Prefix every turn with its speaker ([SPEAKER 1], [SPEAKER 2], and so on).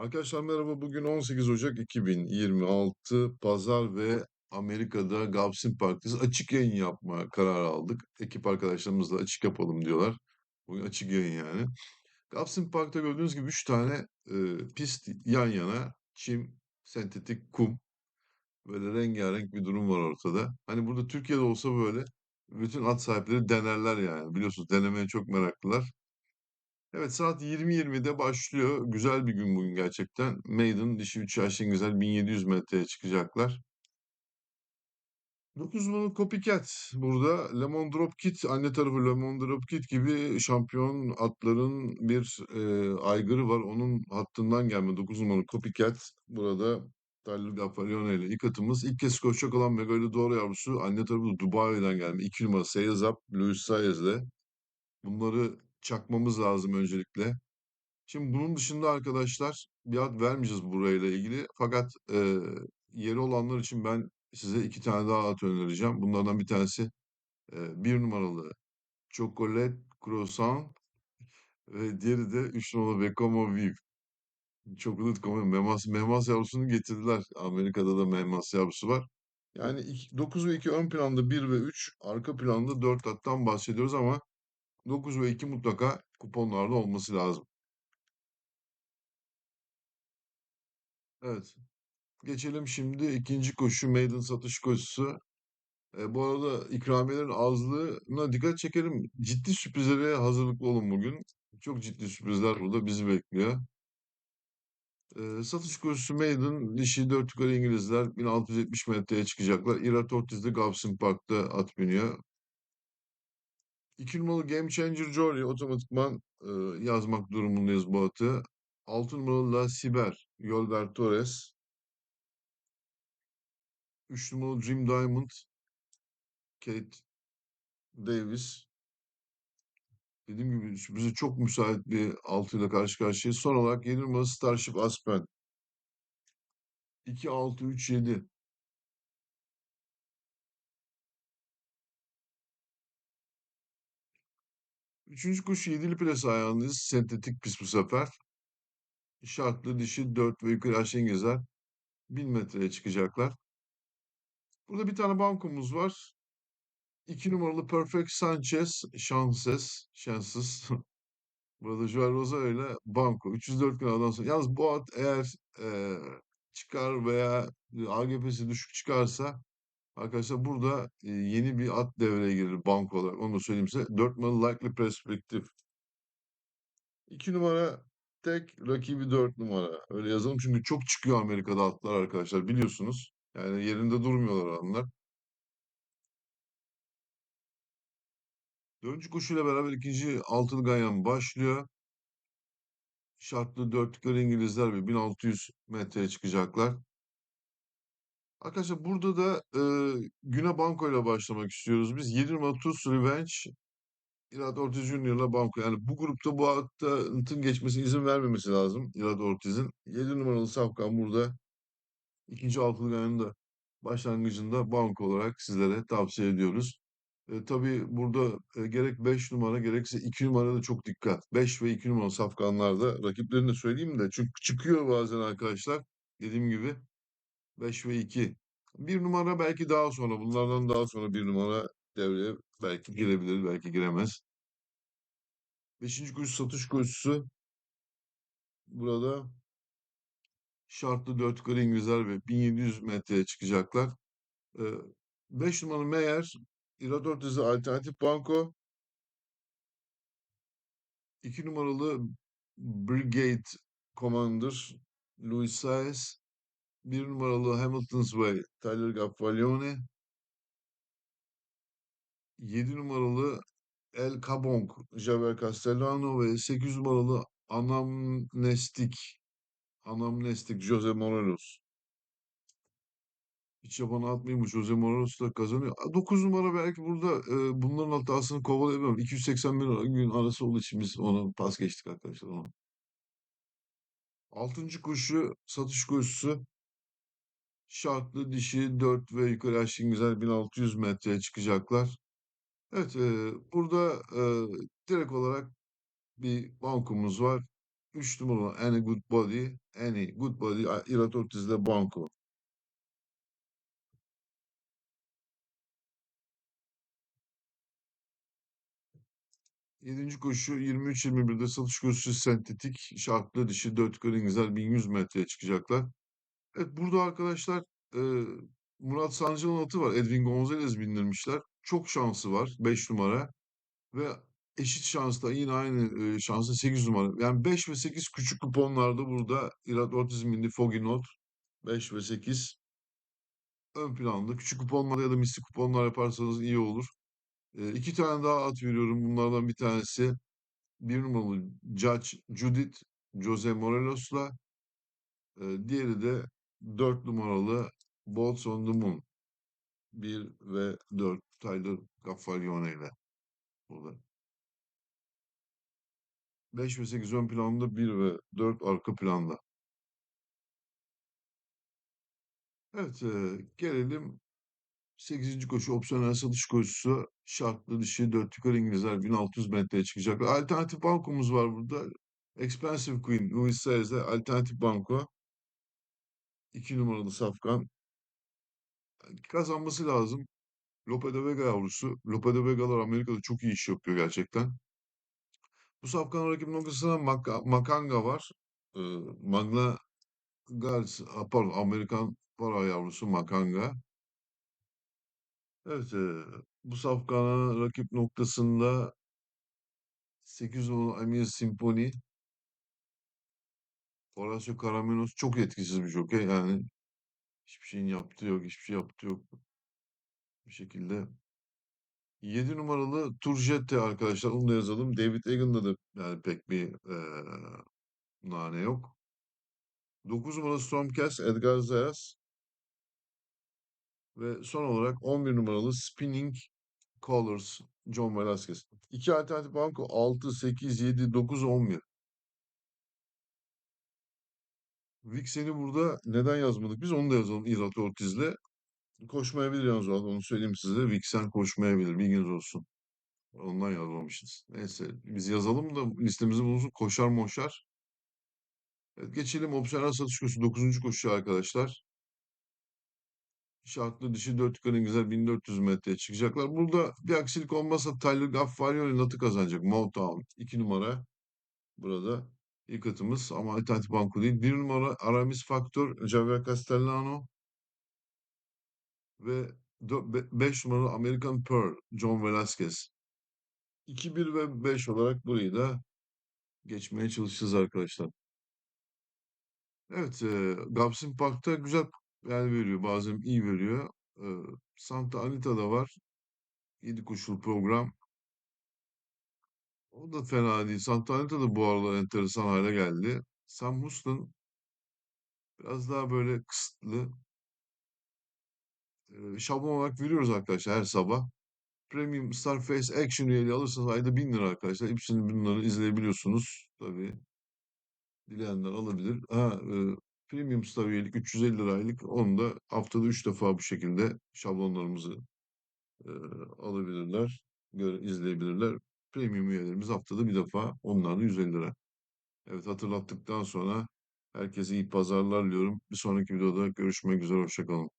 [SPEAKER 1] Arkadaşlar merhaba. Bugün 18 Ocak 2026 Pazar ve Amerika'da Gavsin Park'tayız. Açık yayın yapma kararı aldık. Ekip arkadaşlarımızla açık yapalım diyorlar. Bugün açık yayın yani. Gavsin Park'ta gördüğünüz gibi 3 tane e, pist yan yana. Çim, sentetik kum. Böyle rengarenk bir durum var ortada. Hani burada Türkiye'de olsa böyle bütün at sahipleri denerler yani. Biliyorsunuz denemeye çok meraklılar. Evet saat 20.20'de başlıyor. Güzel bir gün bugün gerçekten. Maiden dişi 3 yaş güzel 1700 metreye çıkacaklar. 9 numaralı Copycat burada. Lemon Drop Kit anne tarafı Lemon Drop Kit gibi şampiyon atların bir e, aygırı var. Onun hattından gelme 9 numaralı Copycat burada Tyler Gaffalione ile ilk atımız. İlk kez koşacak olan Megalio doğru yavrusu anne tarafı Dubai'den gelme. 2 numara Sales Up Luis Saez'le. Bunları çakmamız lazım öncelikle. Şimdi bunun dışında arkadaşlar bir ad vermeyeceğiz burayla ilgili. Fakat e, yeri olanlar için ben size iki tane daha at önereceğim. Bunlardan bir tanesi e, bir numaralı Chocolate Croissant ve diğeri de üç numaralı Vekoma Viv. Chocolate Croissant. Memas, Memas yavrusunu getirdiler. Amerika'da da Memas yavrusu var. Yani iki- 9 ve 2 ön planda bir ve 3, arka planda 4 attan bahsediyoruz ama 9 ve 2 mutlaka kuponlarda olması lazım. Evet. Geçelim şimdi ikinci koşu maiden satış koşusu. E, bu arada ikramiyelerin azlığına dikkat çekelim. Ciddi sürprizlere hazırlıklı olun bugün. Çok ciddi sürprizler burada bizi bekliyor. E, satış koşusu maiden dişi 4 yukarı İngilizler 1670 metreye çıkacaklar. Irat Ortiz'de Gavsin Park'ta at biniyor. 2 numaralı Game Changer Jory otomatikman e, yazmak durumundayız bu atı. 6 numaralı La Siber Yolber Torres. 3 numaralı Dream Diamond Kate Davis. Dediğim gibi bize çok müsait bir altıyla karşı karşıyayız. Son olarak 7 numaralı Starship Aspen. 2, Üçüncü koşu 7'li plase ayağındayız. Sentetik pist bu sefer. Şartlı dişi 4 ve yukarı aşağı İngilizler 1000 metreye çıkacaklar. Burada bir tane bankomuz var. 2 numaralı Perfect Sanchez şanssız, şanssız. Burada Joel Rosario ile banko. 304 kanadan sonra. Yalnız bu at eğer eee, çıkar veya AGP'si düşük çıkarsa Arkadaşlar burada yeni bir at devreye girer bank olarak. Onu da söyleyeyim size. 4 numaralı Likely Perspective. 2 numara tek rakibi 4 numara. Öyle yazalım çünkü çok çıkıyor Amerika'da atlar arkadaşlar biliyorsunuz. Yani yerinde durmuyorlar onlar. Dördüncü koşuyla beraber ikinci altılı ganyan başlıyor. Şartlı dörtlükler İngilizler ve 1600 metreye çıkacaklar. Arkadaşlar burada da e, güne banko ile başlamak istiyoruz. Biz 7 numara Tuz Revenge İrad Ortiz Junior'la Banko. Yani bu grupta bu hattın geçmesine izin vermemesi lazım İrad Ortiz'in. 7 numaralı Safkan burada ikinci altılı ganyanın başlangıcında banko olarak sizlere tavsiye ediyoruz. E, tabii burada e, gerek 5 numara gerekse 2 numarada çok dikkat. 5 ve 2 numaralı safkanlarda rakiplerini söyleyeyim de çünkü çıkıyor bazen arkadaşlar. Dediğim gibi 5 ve 2. Bir numara belki daha sonra bunlardan daha sonra bir numara devreye belki girebilir belki giremez. Beşinci koşu satış koşusu. Burada şartlı 4 yukarı İngilizler ve 1700 metreye çıkacaklar. 5 numaralı Meyer, İrad Ortiz'e alternatif banko. 2 numaralı Brigade Commander Luis Saez. 1 numaralı Hamilton's Way Tyler Gaffalione. 7 numaralı El Cabong Javier Castellano ve 8 numaralı Anamnestik Anamnestik Jose Morelos. Hiç yabana atmayayım Jose Morelos da kazanıyor. 9 numara belki burada e, bunların hatasını kovalayabilirim. 281 gün arası olduğu için biz onu pas geçtik arkadaşlar. Onu. Altıncı koşu satış koşusu. Şartlı dişi 4 ve yukarı aşağı güzel 1600 metreye çıkacaklar. Evet e, burada e, direkt olarak bir bankumuz var. 3 numaralı Any Good Body, Any Good Body Irat Ortiz'le Banco. Yedinci koşu 23-21'de satış koşusu sentetik şartlı dişi 4 yukarı İngilizler 1100 metreye çıkacaklar. Evet burada arkadaşlar e, Murat Sancı'nın atı var. Edwin Gonzalez bindirmişler. Çok şansı var 5 numara ve eşit şansla yine aynı e, şansı 8 numara. Yani 5 ve 8 küçük kuponlarda burada Irat Ortiz bindi Foggy Note 5 ve 8 ön planda. Küçük kuponlar ya da misli kuponlar yaparsanız iyi olur. E, iki tane daha at veriyorum. Bunlardan bir tanesi bir numaralı Judge Judith Jose Morelos'la diğeri de dört numaralı Bolts on the Moon. 1 ve 4 Tyler Gaffalione ile burada. 5 ve 8 ön planda 1 ve 4 arka planda. Evet e, gelelim 8. koşu opsiyonel satış koşusu şartlı dişi 4 yukarı İngilizler 1600 metreye çıkacak. Alternatif bankomuz var burada. Expensive Queen Louis Saez'de alternatif banko. 2 numaralı safkan. Kazanması lazım. Lope de Vega yavrusu. Lope de Vega'lar Amerika'da çok iyi iş yapıyor gerçekten. Bu safkanın rakip noktasında Maka- Makanga var. Ee, Magna Gals, pardon Amerikan para yavrusu Makanga. Evet, e, bu safkanın rakip noktasında 8 numaralı Amir Simponi, Horacio Caramenos çok etkisiz bir jockey. Yani hiçbir şeyin yaptığı yok, hiçbir şey yaptığı yok bir şekilde. 7 numaralı Turjete arkadaşlar onu da yazalım. David Egan'da da yani pek bir e, nane yok. 9 numaralı Stormcast Edgar Zayas. Ve son olarak 11 numaralı Spinning Colors John Velasquez. İki alternatif banko 6, 8, 7, 9, 11. Vixen'i burada neden yazmadık? Biz onu da yazalım İrat Ortiz'le. Koşmayabilir yalnız o onu söyleyeyim size. Vixen koşmayabilir bilginiz olsun. Ondan yazmamışız. Neyse biz yazalım da listemizi bulunsun. Koşar moşar. Evet, geçelim opsiyonel satış koşusu 9. koşu arkadaşlar. Şartlı dişi 4 yukarı İngilizler 1400 metreye çıkacaklar. Burada bir aksilik olmazsa Tyler Gaffarioli natı kazanacak. Motown 2 numara burada ilk atımız ama alternatif banko değil. 1 numara Aramis Faktör Javier Castellano ve 5 numaralı American Pearl John Velasquez. 2, 1 ve 5 olarak burayı da geçmeye çalışacağız arkadaşlar. Evet, e, Gapsin Park'ta güzel yani veriyor. Bazen iyi veriyor. E, Santa Anita'da var. 7 koşul program. O da fena değil. Santa Anita da bu aralar enteresan hale geldi. Sam Houston biraz daha böyle kısıtlı. E, şablon olarak veriyoruz arkadaşlar her sabah. Premium Starface Action üyeliği alırsanız ayda 1000 lira arkadaşlar. Hepsini bunları izleyebiliyorsunuz. Tabii dileyenler alabilir. Ha, e, Premium Star üyelik 350 liraylık. Onu da haftada 3 defa bu şekilde şablonlarımızı e, alabilirler, göre, izleyebilirler. Premium üyelerimiz haftada bir defa. Onlar da 150 lira. Evet hatırlattıktan sonra herkese iyi pazarlar diliyorum. Bir sonraki videoda görüşmek üzere. Hoşçakalın.